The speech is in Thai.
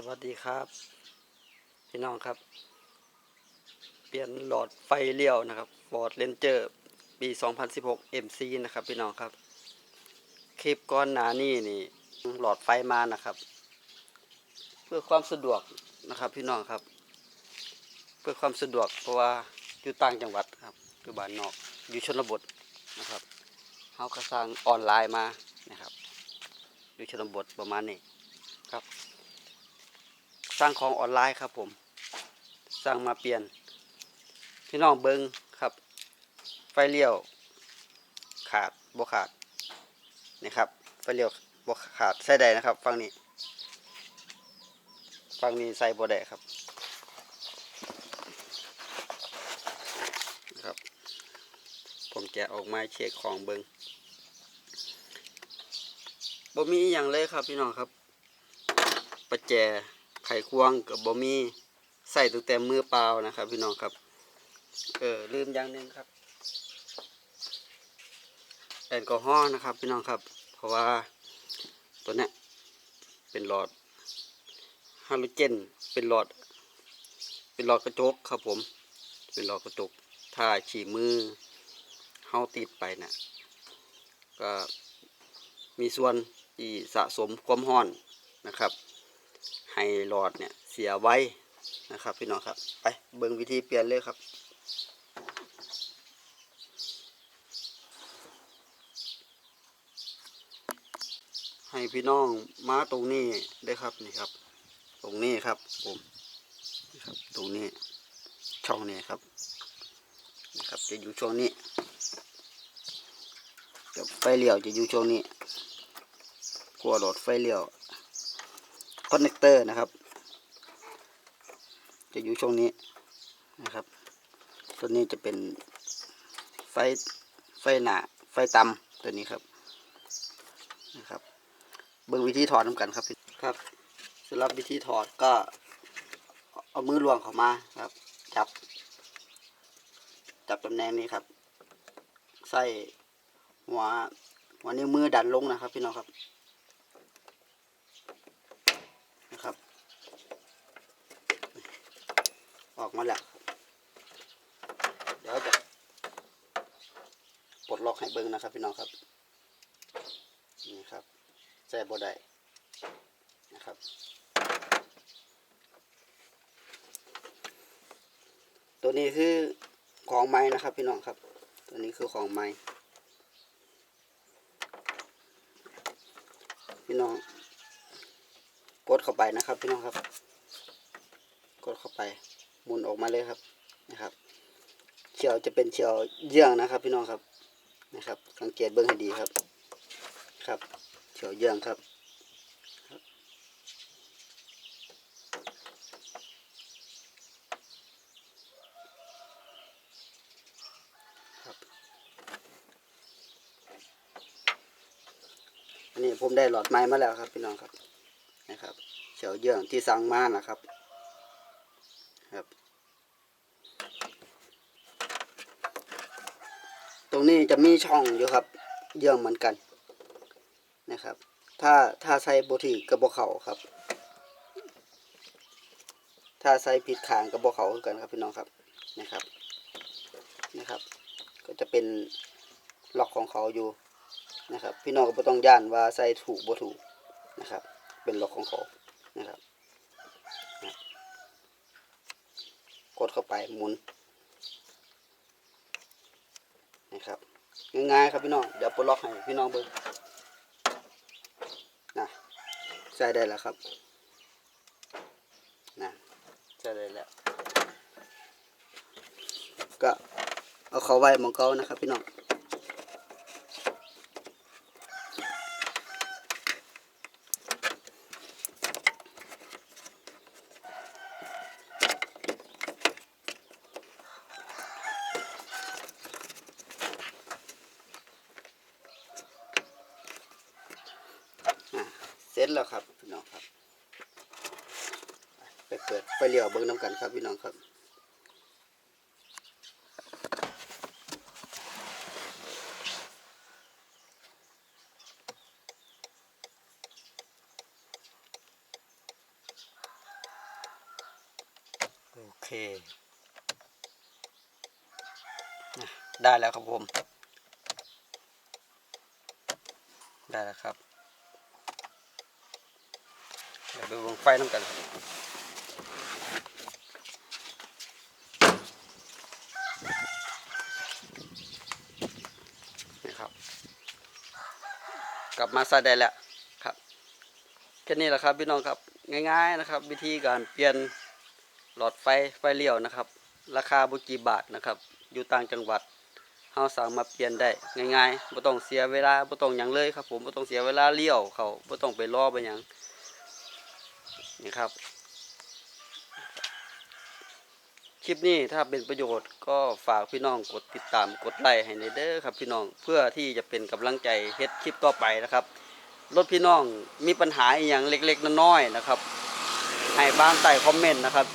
สวัสดีครับ พี่น้องครับ เปลี่ยนหลอดไฟเลี้ยวนะครับ Ford Ranger ปี 2016 MC นะครับ พี่น้องครับ คลิปก้อนหนานี่นี่หลอดไฟมานะครับ เพื่อความสะดวกนะครับพี่น้องครับ เพื่อความสะดวกเพราะว่าอยู่ต่างจังหวัดครับอยู่บ้านนอกอยู่ชนบทนะครับเขาก็สร้างออนไลน์มานะครับอยู่ชนบทประมาณนี้ครับ สร้างของออนไลน์ครับผมสร้างมาเปลี่ยน พี่น้องเบิงครับ ไฟเลี้ยว ขาดบ่ขาดนี่ครับ ไฟเลี้ยวบ่ขาดใส่ได้นะครับฝั่งนี้ฝั่งนี้ใส่บ่ได้ครับนะครับ ผมแกะออกมาเช็คของเบิงบ่มีอย่างเลยครับพี่น้องครับประแจ ไขควงกับบะมี่ใส่ตั้งแต่มือเปล่านะครับ พี่น้องครับ เออลืมอย่างหนึ่งครับ แอลกอฮอล์นะครับ พี่น้องครับ เพราะว่าตัวเนี้ยเป็นหลอดฮาโลเจน เป็นหลอด เป็นหลอดกระจกครับผม เป็นหลอดกระจก ถ้าฉี่มือเฮาติดไปน่ะก็มีส่วนที่สะสมความร้อนนะครับ ให้หลอดเนี่ยเสียไว้นะครับพี่น้องครับ ไปเบิ่งวิธีเปลี่ยนเลยครับให้พี่น้องมาตรงนี้ได้ครับนี่ครับ ตรงนี้ครับผมนี่ครับตรงนี้ช่องนี้ครับนะครับจะอยู่ช่วงนี้จะไฟเลี้ยวจะอยู่ช่วงนี้กลัวหลอดไฟเลี้ยว คอนเนคเตอร์นะครับ จะอยู่ช่วงนี้นะครับตัวนี้จะเป็นไฟไฟหนาไฟต่ำตัวนี้ครับนะครับ เบิ่งวิธีถอดน้ำกันครับครับสำหรับวิธีถอดก็เอามือลวงเข้ามาครับ จับ จับตำแหน่งนี้ครับ ใส่หัวหัวนิ้วมือดันลงนะครับ พี่น้องครับ นะครับ ออกมาแล้ว เดี๋ยวจะปลดล็อกให้เบิ้งนะครับ พี่น้องครับ นี่ครับใส่บได้นะครับตัวนี้คือของไม้นะครับ พี่น้องครับ ตัวนี้คือของไม้พี่น้อง กดเข้าไปนะครับพี่น้องครับ กดเข้าไปหมุนออกมาเลยครับนะครับเฉียวจะเป็นเฉียวเยื่องนะครับ พี่น้องครับนะครับ สังเกตเบื้องให้ดีครับ ครับเฉียวเยื่องครับครับนนี้ผมได้หลอดไม้มาแล้วครับพี่น้องครับ นะครับเฉียวเยื่องที่สั่งมานะครับครับ ตรงนี้จะมีช่องอยู่ครับ เยื่องเหมือนกันนะครับ ถ้าถ้าใส่บทีกระบอกเขาครับ ถ้าใส่ผิดขางกระบอกเขาคือกันครับพี่น้องครับนะครับนะครับ ก็จะเป็นล็อกของเขาอยู่นะครับ พี่น้องก็ต้องย่านว่าใส่ถูกบ่ถูกนะครับ เป็นล็อกของเขานะครับกดเข้าไปหมุนนะครับง่ายๆครับพี่น้องเดี๋ยวปลดล็อกให้พี่น้องเบิ่งนะใส่ได้แล้วครับนะใส่ได้แล้ว ก็เอาเขาไว้หมองเก่านะครับพี่น้อง จแล้วครับพี่น้องครับ ไปเปิดไฟเลี้ยวเบิ้งน้ำกันครับพี่น้องครับนเคได้แล้วครับผม ได้แล้วครับ เดี๋ยวไปวงไฟน้ำกันนี่ครับ กลับมาใส่ได้แล้วครับแค่นี้แหละครับพี่น้องครับง่ายๆนะครับ วิธีการเปลี่ยนหลอดไฟไฟเลี้ยวนะครับ ราคาบุกีบาทนะครับ อยู่ต่างจังหวัดเฮาสามารถเปลี่ยนได้ง่ายๆบ่ต้องเสียเวลาบ่ต้องหยังเลยครับผมบ่ต้องเสียเวลาเลี้ยวเขาบ่ต้องไปรอไปหยัง นี่ครับ คลิปนี้ถ้าเป็นประโยชน์ก็ฝากพี่น้องกดติดตามกดไลค์ให้ในเด้อครับพี่น้องเพื่อที่จะเป็นกำลังใจเฮ็ดคลิปต่อไปนะครับรถพี่น้องมีปัญหาอย่างเล็กๆน้อยๆนะครับให้บ้านใต้คอมเมนต์นะครับ